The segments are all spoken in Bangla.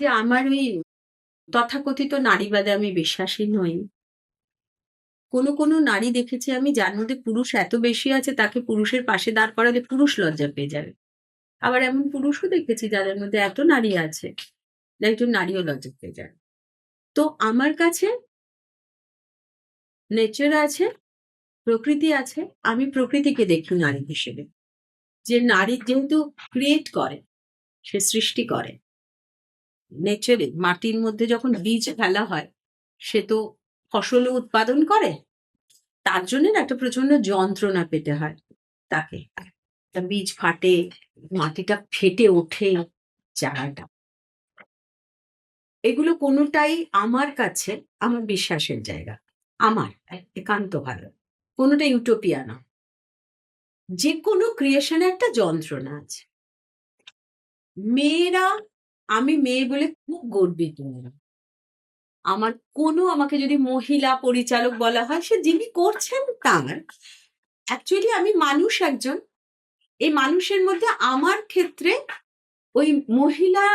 যে আমার ওই তথাকথিত নারীবাদে আমি বিশ্বাসী নই। কোনো কোনো নারী দেখেছি আমি যার মধ্যে পুরুষ এত বেশি আছে তাকে পুরুষের পাশে দাঁড় করালে পুরুষ লজ্জা পেয়ে যাবে। আবার এমন পুরুষও দেখেছি যাদের মধ্যে এত নারী আছে একজন নারীও লজ্জা পেয়ে যাবে। তো আমার কাছে নেচার আছে, প্রকৃতি আছে, আমি প্রকৃতিকে দেখি নারী হিসেবে। যে নারী যেহেতু ক্রিয়েট করে, সে সৃষ্টি করে নেচারে মাটির মধ্যে যখন বীজ ফেলা হয়, সে তো ফসল উৎপাদন করে। তার জন্য একটা প্রচণ্ড যন্ত্রণা পেতে হয় তাকে। বীজ ফাটে, মাটিটা ফেটে ওঠে চারাটা এগুলো কোনোটাই আমার কাছে, আমার বিশ্বাসের জায়গা। আমার, একান্ত ভালো। কোনোটা ইউটোপিয়া না। যে কোনো ক্রিয়েশনে একটা যন্ত্রণা আছে। মেয়েরা আমি মেয়ে বলে খুব গর্বিত আমার কোনো আমাকে যদি মহিলা পরিচালক বলা হয়, সে যিনি করছেন তার অ্যাকচুয়ালি আমি মানুষ একজন। এই মানুষের মধ্যে আমার ক্ষেত্রে ওই মহিলা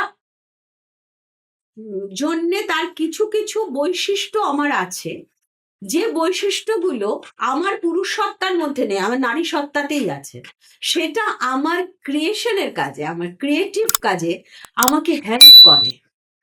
জন্যে তার কিছু কিছু বৈশিষ্ট্য আমার আছে। যে বৈশিষ্ট্যগুলো আমার পুরুষ সত্তার মধ্যে নেই, আমার নারী সত্তাতেই আছে, সেটা আমার ক্রিয়েশনের কাজে, আমার ক্রিয়েটিভ কাজে আমাকে হেল্প করে।